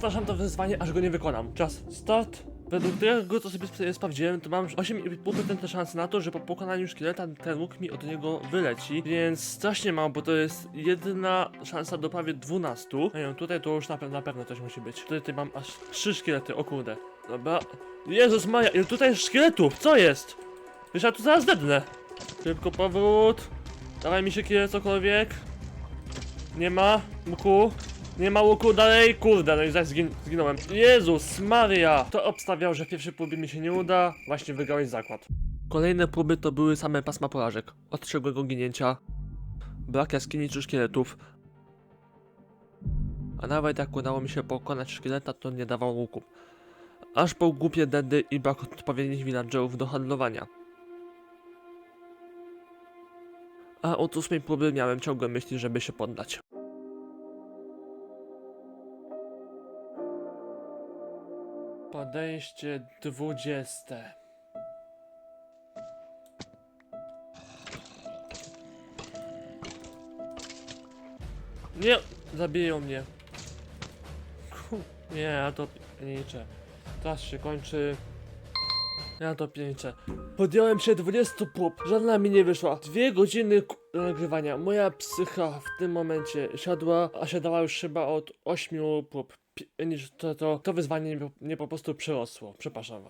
powtarzam to wyzwanie, aż go nie wykonam. Czas, start. Według tego, co sobie sp- sprawdziłem, to mam 8,5% szans na to, że po pokonaniu szkieleta ten łuk mi od niego wyleci, więc strasznie mało, bo to jest jedyna szansa do prawie 12. Nie wiem, tutaj to już na, pe- na pewno coś musi być. Tutaj, tutaj mam aż 3 szkielety, o kurde. Dobra. Jezus Maja, ile tutaj szkieletów? Co jest? Wiesz, ja tu zaraz dednę. Szybko powrót. Dawaj mi się kielet cokolwiek. Nie ma łuku. Nie ma łuku dalej. Kurde, no i zaś zgin zginąłem. Jezus Maria! To obstawiał, że w pierwszej próbie mi się nie uda. Właśnie wygrałeś zakład. Kolejne próby to były same pasma porażek. Od ciągłego ginięcia. Brak jaskini czy szkieletów. A nawet jak udało mi się pokonać szkieleta, to nie dawał łuku. Aż po głupie dedy i brak odpowiednich villagerów do handlowania. A od ósmej próby miałem ciągłe myśli, żeby się poddać. Podejście dwudzieste. Nie, zabiją mnie. Nie, ja to pierniczę. Czas się kończy. Ja to pierniczę. Podjąłem się 20 prób, żadna mi nie wyszła. Dwie godziny nagrywania. Moja psycha w tym momencie siadła, a siadała już chyba od 8 prób. To, to, to wyzwanie mnie, mnie po prostu przerosło. Przepraszam was.